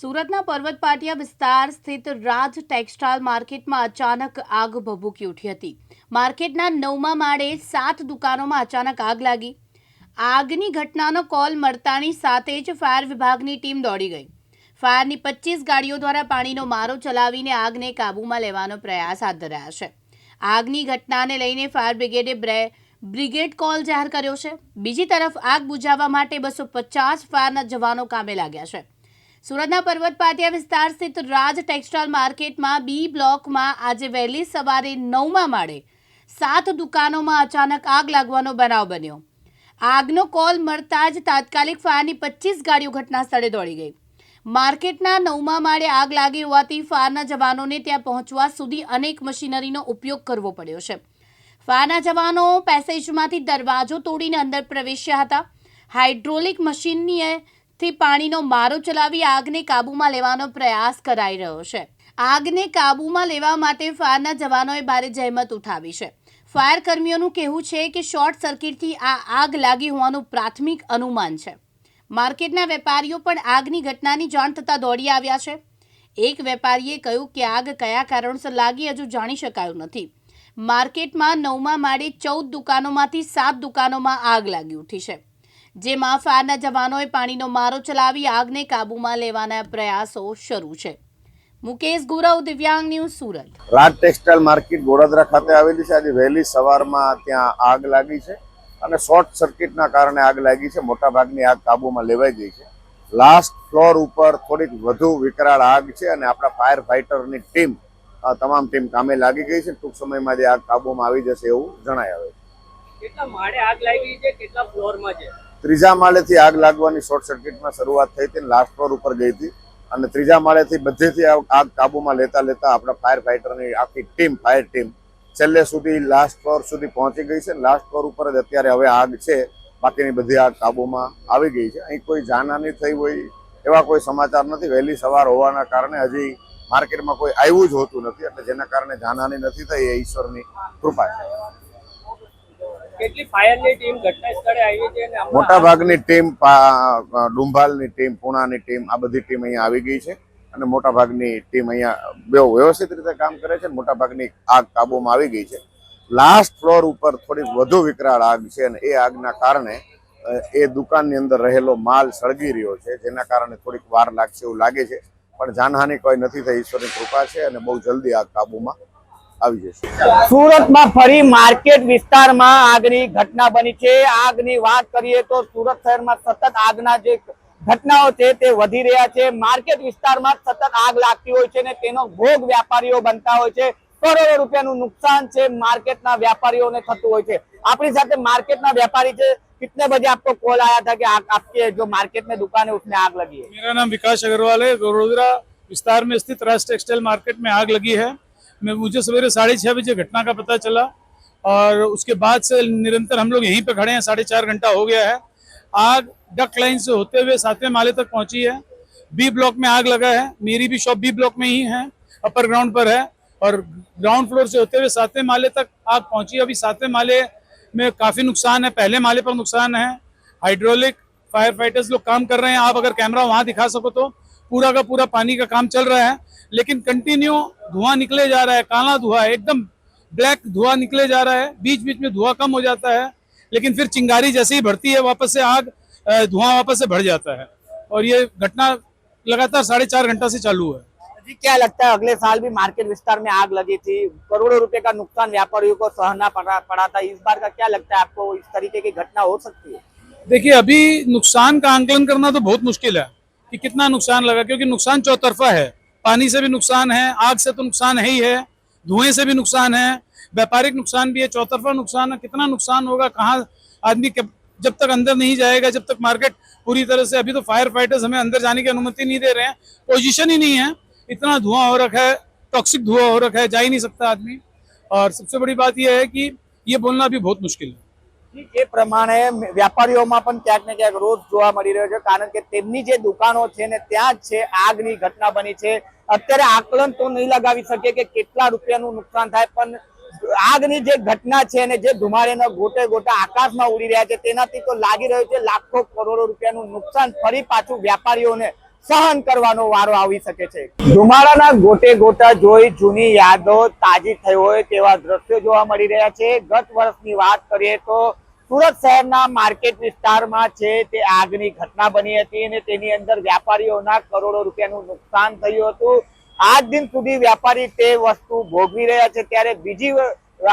સુરતના પર્વત પાટિયા વિસ્તાર સ્થિત રાજ ટેક્સટાઇલ માર્કેટમાં અચાનક આગ ભભૂકી ઉઠી હતી. માર્કેટના નવમા માળે સાત દુકાનોમાં અચાનક આગ લાગી. આગની ઘટનાનો કોલ મળતાની સાથે જ ફાયર વિભાગની ટીમ દોડી ગઈ. ફાયરની પચીસ ગાડીઓ દ્વારા પાણીનો મારો ચલાવીને આગને કાબૂમાં લેવાનો પ્રયાસ હાથ ધરાયા છે. આગની ઘટનાને લઈને ફાયર બ્રિગેડે બ્રે, બ્રિગેડ કોલ જાહેર કર્યો છે. બીજી તરફ આગ બુઝાવવા માટે બસો પચાસ ફાયરના જવાનો કામે લાગ્યા છે. સુરતના પર્વત પાટિયા વિસ્તાર સ્થિત રાજ ટેક્સટાઇલ માર્કેટમાં બી બ્લોકમાં આજે વહેલી સવારે નવમાં માળે સાત દુકાનોમાં અચાનક આગ લાગવાનો બનાવ બન્યો. આગનો કોલ મળતા જ તાત્કાલિક ફાયરની પચીસ ગાડીઓ ઘટના સ્થળે દોડી ગઈ. માર્કેટના નવમા માળે આગ લાગી હોવાથી ફાયરના જવાનોને ત્યાં પહોંચવા સુધી અનેક મશીનરીનો ઉપયોગ કરવો પડ્યો છે. ફાયરના જવાનો પેસેજમાંથી દરવાજો તોડીને અંદર પ્રવેશ્યા હતા. હાઇડ્રોલિક મશીનની થી પાણીનો મારો ચલાવી આગને કાબૂમાં લેવાનો પ્રયાસ કરાઈ રહ્યો છે. આગને કાબૂમાં લેવા માટે ફાયરના જવાનોએ ભારે જહેમત ઉઠાવી છે. ફાયર કર્મીઓનું કહેવું છે કે શોર્ટ સર્કિટથી આ આગ લાગી હોવાનું પ્રાથમિક અનુમાન છે. માર્કેટના વેપારીઓ પણ આગની ઘટનાની જાણ થતાં દોડી આવ્યા છે. એક વેપારીએ કહ્યું કે આગ કયા કારણસર લાગી હજુ જાણી શકાયું નથી. માર્કેટમાં નવમા માળે ચૌદ દુકાનોમાંથી સાત દુકાનોમાં આગ લાગી ઉઠી છે. જેમાં ફાયરના જવાનોએ પાણીનો મારો ચલાવી આગને કાબૂમાં લેવાના પ્રયાસો શરૂ છે. Mukesh Gurav Divyang news Surat. Raj textile market Vadodara ખાતે આવેલી છે. આજે વહેલી સવારમાં ત્યાં આગ લાગી છે અને શોર્ટ સર્કિટના કારણે આગ લાગી છે. મોટાભાગની આગ કાબૂમાં લેવાઈ ગઈ છે. લાસ્ટ ફ્લોર ઉપર થોડીક વધુ વિકરાળ આગ છે અને આપણા ફાયર ફાઇટરની ટીમ તમામ ટીમ કામે લાગી ગઈ છે. ટૂંક સમયમાં જે આગ કાબૂમાં આવી જશે એવું જણાય આવે કેટલા માળે આગ લાગી છે? કેટલા ફ્લોરમાં છે? ત્રીજા માળેથી આગ લાગવાની શોર્ટ સર્કિટમાં શરૂઆત થઈ હતી લાસ્ટ ફ્લોર ઉપર ગઈ હતી. અને ત્રીજા માળેથી બધેથી આગ કાબૂમાં લેતા લેતા આપણા ફાયર ફાઇટરની આખી ટીમ ફાયર ટીમ છેલ્લે સુધી લાસ્ટ ફ્લોર સુધી પહોંચી ગઈ છે. લાસ્ટ ફ્લોર ઉપર જ અત્યારે હવે આગ છે. બાકીની બધી આગ કાબૂમાં આવી ગઈ છે. અહીં કોઈ જાનહાની થઈ હોય એવા કોઈ સમાચાર નથી. વહેલી સવાર હોવાના કારણે હજી માર્કેટમાં કોઈ આવ્યું જ હોતું નથી. એટલે જેના કારણે જાનહાની નથી થઈ એ ઈશ્વરની કૃપા છે કેટલી ફાયરની ટીમ ઘટના સ્થળે આવી છે અને હમણાં મોટા ભાગની ટીમ ડુંભાલની ટીમ, પુણાની ટીમ, આ બધી ટીમ અહીંયા આવી ગઈ છે અને મોટા ભાગની ટીમ અહીંયા બહુ વ્યવસ્થિત રીતે કામ કરે છે મોટા ભાગની આગ કાબૂમાં આવી ગઈ છે. લાસ્ટ ફ્લોર ઉપર થોડીક વધુ વિકરાળ આગ છે અને એ આગના કારણે એ દુકાનની અંદર રહેલો માલ સળગી રહ્યો છે, જેના કારણે થોડીક વાર લાગશે એવું લાગે છે. પણ જાનહાની કોઈ નથી થઈ, ઈશ્વરની કૃપા છે અને બહુ જલ્દી આગ કાબૂમાં આવી જશે સુરતમાં ફરી માર્કેટ વિસ્તારમાં આગની ઘટના બની છે આગની વાત કરીએ તો સુરત શહેરમાં સતત આગના જે ઘટનાઓ છે તે વધી રહ્યા છે માર્કેટ વિસ્તારમાં સતત આગ લાગતી હોય છે ને તેનો ભોગ વ્યાપારીઓ બનતા હોય છે કરોડો રૂપિયાનું નુકસાન છે માર્કેટના વ્યાપારીઓને થતું હોય છે આપણી સાથે માર્કેટના व्यापारी છે कितने बजे आपको कॉल आया था कि आप, आपके जो मार्केट में दुकान है उसमें आग लगी है मेरा नाम विकास अग्रवाल है वडोदरा विस्तार में स्थित राज टेक्सटाइल मार्केट में आग लगी है मैं मुझे सवेरे साढ़े छः बजे घटना का पता चला और उसके बाद से निरंतर हम लोग यहीं पर खड़े हैं, साढ़े चार घंटा हो गया है। आग डक लाइन से होते हुए सातवें माले तक पहुँची है। बी ब्लॉक में आग लगा है। मेरी भी शॉप बी ब्लॉक में ही है अपर ग्राउंड पर है। और ग्राउंड फ्लोर से होते हुए सातवें माले तक आग पहुँची। अभी सातवें माले में काफ़ी नुकसान है। पहले माले पर नुकसान है। हाइड्रोलिक फायर फाइटर्स लोग काम कर रहे हैं। आप अगर कैमरा वहाँ दिखा सको तो। पूरा का पूरा पानी का काम चल रहा है लेकिन कंटिन्यू धुआँ निकले जा रहा है काला धुआँ है एकदम ब्लैक धुआँ निकले जा रहा है बीच बीच में धुआँ कम हो जाता है लेकिन फिर चिंगारी जैसे ही भरती है वापस से आग धुआँ वापस से भर जाता है। और ये घटना लगातार साढ़े चार घंटा से चालू है। जी क्या लगता है अगले साल भी मार्केट विस्तार में आग लगी थी? करोड़ों रुपए का नुकसान व्यापारियों को सहना पड़ा पड़ा था। इस बार का क्या लगता है आपको? इस तरीके की घटना हो सकती है? देखिए अभी नुकसान का आंकलन करना तो बहुत मुश्किल है। कि कितना नुकसान लगा, क्योंकि नुकसान चौतरफा है। पानी से भी नुकसान है, आग से तो नुकसान है ही है, धुएँ से भी नुकसान है, व्यापारिक नुकसान भी है, चौतरफा नुकसान है, कितना नुकसान होगा, कहाँ आदमी जब तक अंदर नहीं जाएगा, जब तक मार्केट पूरी तरह से, अभी तो फायर फाइटर्स हमें अंदर जाने की अनुमति नहीं दे रहे हैं पोजिशन ही नहीं है, इतना धुआँ हो रखा है टॉक्सिक धुआँ हो रखा है, जा ही नहीं सकता आदमी। और सबसे बड़ी बात यह है कि ये बोलना भी बहुत मुश्किल है। એ પ્રમાણે વેપારીઓમાં પણ ક્યાંક ને ક્યાંક રોજ જોવા મળી રહ્યો છે, કારણ કે તેમની જે દુકાનો છે ને ત્યાં જ છે, આગની ઘટના બની છે. અત્યારે આકલન તો નહીં લગાવી શકે કે કેટલા રૂપિયાનું નુકસાન થાય, પણ આગની જે ઘટના છે ને જે ધુમાડેના ગોટે ગોટા આકાશમાં ઉડી રહ્યા છે, તેનાથી તો લાગી રહ્યું છે લાખો કરોડો રૂપિયાનું નુકસાન ફરી પાછું વ્યાપારીઓને સહન કરવાનો વારો આવી શકે છે. ધુમાડાના ગોટે ગોટા જોઈ જૂની યાદો તાજી થઈ હોય તેવા દ્રશ્યો જોવા મળી રહ્યા છે. ગત વર્ષની વાત કરીએ તો સુરત શહેરના માર્કેટ વિસ્તારમાં છે તે આગની ઘટના બની હતી અને તેની અંદર વ્યાપારીઓના કરોડો રૂપિયાનું નુકસાન થયું હતું. આજ દિન સુધી વ્યાપારી તે વસ્તુ ભોગવી રહ્યા છે. ત્યારે બીજી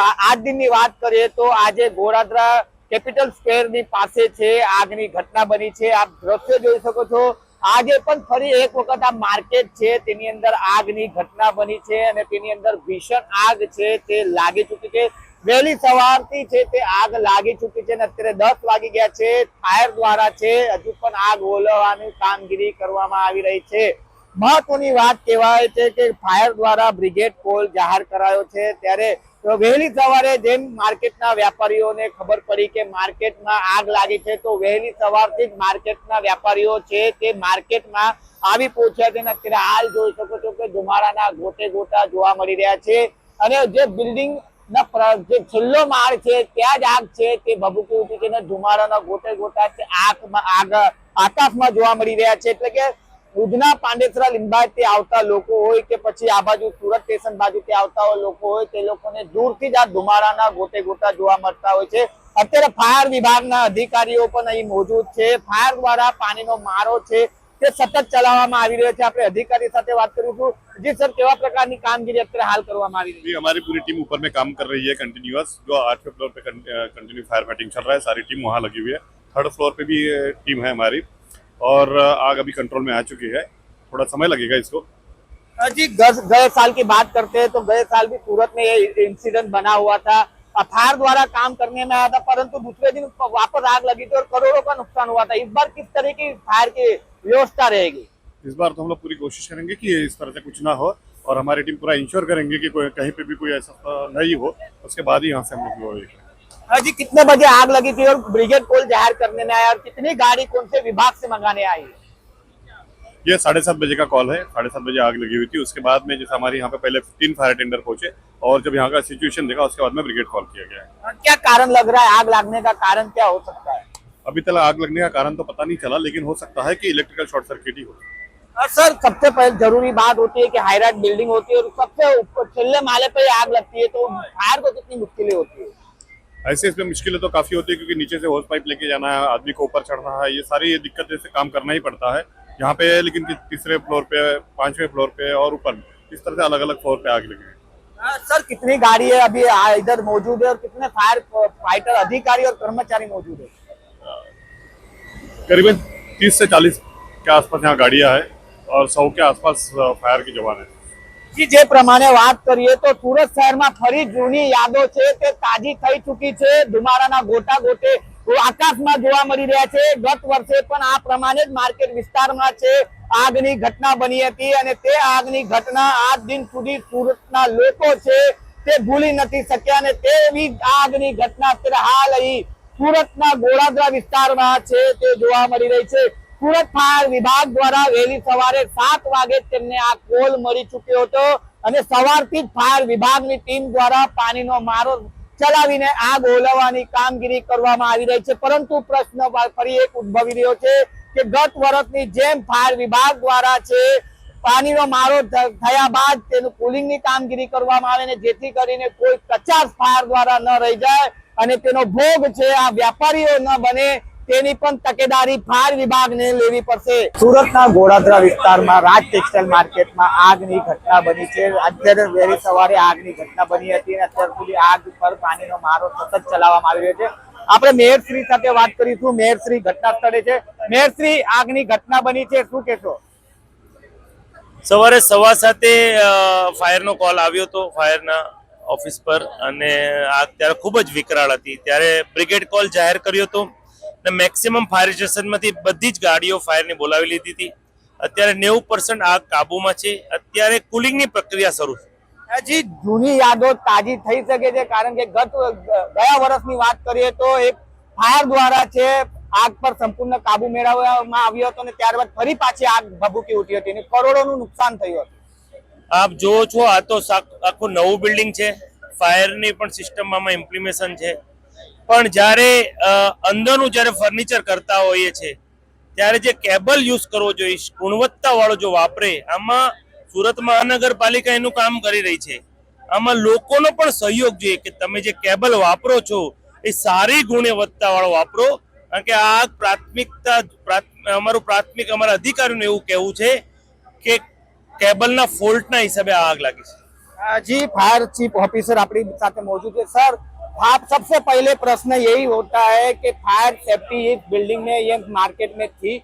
આજ દિનની વાત કરીએ તો આજે ગોરાદરા કેપિટલ સ્ક્વેરની પાસે છે આગની ઘટના બની છે. આપ દ્રશ્યો જોઈ શકો છો. આજે પણ ફરી એક વખત આ માર્કેટ છે, તેની અંદર આગની ઘટના બની છે અને તેની અંદર ભીષણ આગ છે, તે લાગી ચૂકી છે. વહેલી સવારથી છે તે આગ લાગી ચૂકી છે અને અત્યારે દસ વાગી ગયા છે. ફાયર દ્વારા છે, હજુ પણ આગ ઓલવવાની કામગીરી કરવામાં આવી રહી છે. મહત્વની વાત કહેવાય છે કે ફાયર દ્વારા બ્રિગેડ કોલ જાહેર કરાયો છે. ત્યારે વહેલી સવારે જેમ માર્કેટના વેપારીઓને ખબર પડી કે માર્કેટમાં આગ લાગી છે, તો વહેલી સવારથી જ માર્કેટના વેપારીઓ છે તે માર્કેટમાં આવી પહોંચ્યા છે અત્યારે હાલ જોઈ શકો છો કે ધુમાડાના ગોટે ગોટા જોવા મળી રહ્યા છે. અને જે બિલ્ડિંગ જે છેલ્લો માળ છે, ત્યાં જ આગ છે, તે ભભૂકી ઉઠી છે ધુમાડાના ગોટે ગોટા છે, આંખમાં, આગ, આકાશમાં જોવા મળી રહ્યા છે. એટલે કે ઉધના પાંડેસરા લિંબાયતથી આવતા લોકો હોય કે પછી આ બાજુ સુરત સ્ટેશન બાજુથી આવતા હોય લોકો હોય તે લોકોને દૂરથી જ આ ધુમાડાના ગોટે ગોટા જોવા મળતા હોય છે અત્યારે ફાયર વિભાગના અધિકારીઓ પણ અહીં મોજૂદ છે ફાયર દ્વારા પાણીનો મારો છે તે સતત ચલાવવામાં આવી રહ્યો છે આપણે અધિકારી સાથે વાત કરીશું જી સર કેવા પ્રકારની કામગીરી અત્યારે હાલ કરવામાં આવી રહી છે जी हमारी पूरी टीम ऊपर में काम कर रही है कंटिन्यूअस जो आठवें फ्लोर पे कंटिन्यू फायर फाइटिंग चल रहा है सारी टीम वहाँ लगी हुई है थर्ड फ्लोर पे भी टीम है हमारी और आग अभी कंट्रोल में आ चुकी है। थोड़ा समय लगेगा इसको। जी गए साल की बात करते हैं तो गए साल भी सूरत में ये इंसिडेंट बना हुआ था। फायर द्वारा काम करने में आया था परंतु दूसरे दिन वापस आग लगी थी और करोड़ों का नुकसान हुआ था। इस बार किस तरह की फायर की व्यवस्था रहेगी? इस बार तो हम लोग पूरी कोशिश करेंगे कि इस तरह से कुछ ना हो और हमारी टीम पूरा इंश्योर करेंगे कि कोई कहीं पे भी कोई ऐसा नहीं हो। उसके बाद ही यहाँ से हम लोग जी कितने बजे आग लगी थी और ब्रिगेड कोल ज़ाहिर करने में आया और कितनी गाड़ी कौन से विभाग से मंगाने आई? ये साढ़े सात बजे का कॉल है साढ़े सात बजे आग लगी हुई थी। उसके बाद में जैसे हमारे यहाँ पे पहले तीन फायर टेंडर पहुँचे और जब यहाँ का सिचुएशन देखा उसके बाद में ब्रिगेड कॉल किया गया है। क्या कारण लग रहा है? आग लगने का कारण क्या हो सकता है? अभी तक आग लगने का कारण तो पता नहीं चला लेकिन हो सकता है की इलेक्ट्रिकल शॉर्ट सर्किट ही हो। और सर सबसे पहले ज़रूरी बात होती है कि हाईराइट बिल्डिंग होती है और सबसे ऊपर छल्ले माले पे आग लगती है तो फायर को कितनी मुश्किलें होती है? ऐसे इसमें मुश्किलें तो काफ़ी होती है क्योंकि नीचे से होस पाइप लेके जाना है आदमी को ऊपर चढ़ना है ये सारी ये दिक्कतें से काम करना ही पड़ता है। यहाँ पे लेकिन तीसरे फ्लोर पे पाँचवें फ्लोर पे और ऊपर। इस तरह से अलग अलग फ्लोर पे आग लगी सर कितनी गाड़ी है अभी इधर मौजूद है और कितने फायर फाइटर अधिकारी और कर्मचारी मौजूद है? करीबन तीस से चालीस के आसपास यहाँ गाड़ियाँ है और सौ के आसपास फायर के जवान है। જી, જે પ્રમાણે વાત કરીએ તો સુરત શહેરમાં ફરી જૂની યાદો છે તે તાજી થઈ ચૂકી છે. ધુમાડાના ગોટા ગોટે આકાશમાં જોવા મળી રહ્યા છે. ગત વર્ષે પણ આ પ્રમાણે જ માર્કેટ વિસ્તારમાં છે. આગની ઘટના બની હતી અને તે આગની ઘટના આજ દિન સુધી સુરતના લોકો છે તે ભૂલી નથી શક્યા અને તેવી આગની ઘટના અત્યારે હાલ અહીં સુરતના ગોળાદરા વિસ્તારમાં છે તે જોવા મળી રહી છે. સુરત ફાયર વિભાગ દ્વારા વહેલી સવારે સાત વાગે તેમને આ કોલ મળી ચૂક્યો હતો અને સવારથી જ ફાયર વિભાગની ટીમ દ્વારા પાણીનો મારો ચલાવીને આગ ઓલવવાની કામગીરી કરવામાં આવી રહી છે. પરંતુ પ્રશ્ન ફરી એક ઉદ્ભવી રહ્યો છે કે ગત વર્ષની જેમ ફાયર વિભાગ દ્વારા છે પાણીનો મારો થયા બાદ તેનું કુલિંગની કામગીરી કરવામાં આવે ને જેથી કરીને કોઈ કચાશ ફાયર દ્વારા ન રહી જાય અને તેનો ભોગ છે આ વેપારીઓ ન બને તેની પણ તકેદારી ફાયર વિભાગને લેવી પડશે. સુરતના ગોળાદરા વિસ્તારમાં રાજ ટેક્સટાઇલ માર્કેટમાં આગની ઘટના બની છે. અત્યારે વહેલી સવારે આગની ઘટના બની હતી અને અત્યાર સુધી આગ પર પાણીનો મારો સતત ચલાવવામાં આવી રહ્યો છે. આપણે મેયરશ્રી સાથે વાત કરીશું. મેયરશ્રી ઘટના સ્થળે છે. મેયરશ્રી આગની ઘટના બની છે. શું કહેશો? સવારે સવા સાથે ફાયરનો કોલ આવ્યો હતો ફાયરના ઓફિસ પર અને આગ ત્યારે ખૂબ જ વિકરાળ હતી. ત્યારે બ્રિગેડ કોલ જાહેર કર્યો હતો. અને મેક્સિમમ ફાયર સ્ટેશનમાંથી બધી જ ગાડીઓ ફાયરની બોલાવી લીધી હતી. અત્યારે નેવું પર્સન્ટ આગ કાબુમાં છે. અત્યારે કુલિંગની પ્રક્રિયા શરૂ છે. હજી જૂની યાદો તાજી થઈ શકે છે કારણ કે ગત ગયા વર્ષની વાત કરીએ તો એક ફાયર દ્વારા છે આગ પર સંપૂર્ણ કાબુ મેળવવામાં આવ્યો હતો અને ત્યારબાદ ફરી પાછી આગ ભભૂકી ઉઠી હતી અને કરોડોનું નુકસાન થયું હતું. આપ જુઓ છો આ તો આખું નવું બિલ્ડિંગ છે. ફાયરની પણ સિસ્ટમમાં ઇમ્પ્લિમેશન છે. પણ જ્યારે અંદરનું જ્યારે ફર્નિચર કરતા હોઈએ છીએ ત્યારે જે કેબલ યુઝ કરવો જોઈએ ગુણવત્તાવાળો જો વાપરે, આમાં સુરત મહાનગરપાલિકા એનું કામ કરી રહી છે. આમાં લોકોનો પણ સહયોગ જોઈએ કે તમે જે કેબલ વાપરો છો, એ સારી ગુણવત્તાવાળો વાપરો. કારણ કે આ પ્રાથમિકતા અમારું પ્રાથમિક, અમારા અધિકારીનું એવું કહેવું છે કે કેબલના ફોલ્ટના હિસાબે આગ લાગી છે. હજી ફાયર ચીફ ઓફિસર આપણી સાથે મોજૂદ છે. સર आप सबसे पहले प्रश्न यही होता है कि फायर सेफ्टी इस बिल्डिंग में, ये मार्केट में थी?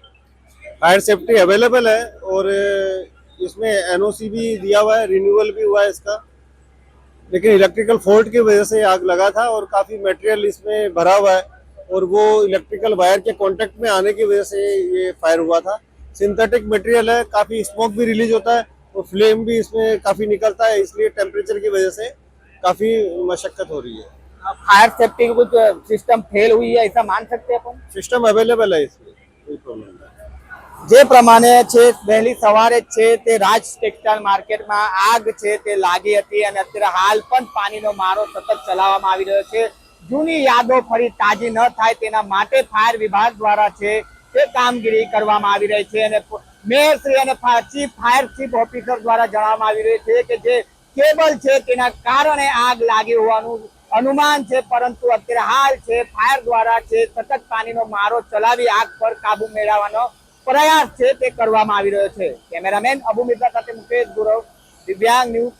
फायर सेफ्टी अवेलेबल है और इसमें एनओसी भी दिया हुआ है रिन्यूअल भी हुआ है इसका। लेकिन इलेक्ट्रिकल फॉल्ट की वजह से आग लगा था और काफ़ी मटेरियल इसमें भरा हुआ है और वो इलेक्ट्रिकल वायर के कांटेक्ट में आने की वजह से ये फायर हुआ था। सिंथेटिक मटेरियल है, काफ़ी स्मोक भी रिलीज़ होता है और फ्लेम भी इसमें काफ़ी निकलता है, इसलिए टेम्परेचर की वजह से काफ़ी मशक्कत हो रही है। फायर सेफ्टी की कुछ सिस्टम फेल हुई है ऐसा मान सकते हैं अपन सिस्टम अवेलेबल है इसमें कोई प्रॉब्लम नहीं જે પ્રમાણે છે વહેલી સવારે જ છે તે રાજ ટેક્સટાઇલ માર્કેટમાં આગ છે તે લાગી હતી અને અત્યારે હાલ પણ પાણીનો મારો સતત ચલાવવામાં આવી રહ્યો છે જૂની યાદો ફરી તાજી ન થાય તેના માટે ફાયર વિભાગ દ્વારા છે તે કામગીરી કરવામાં આવી રહી છે અને મેયર શ્રી અને ચીફ ફાયર ચીફ ઓફિસર દ્વારા જણાવવામાં આવી રહ્યું છે કે જે કેબલ છે તેના કારણે આગ લાગી હોવાનું અનુમાન છે, પરંતુ અત્યારે હાલ છે, ફાયર દ્વારા છે, સતત પાણીનો મારો ચલાવી આગ પર કાબુ મેળવવાનો પ્રયાસ છે, તે કરવામાં આવી રહ્યો છે. કેમેરામેન અબુ મિર્ઝા સાથે મુકેશ ગુરવ દિવ્યાંગ ન્યૂઝ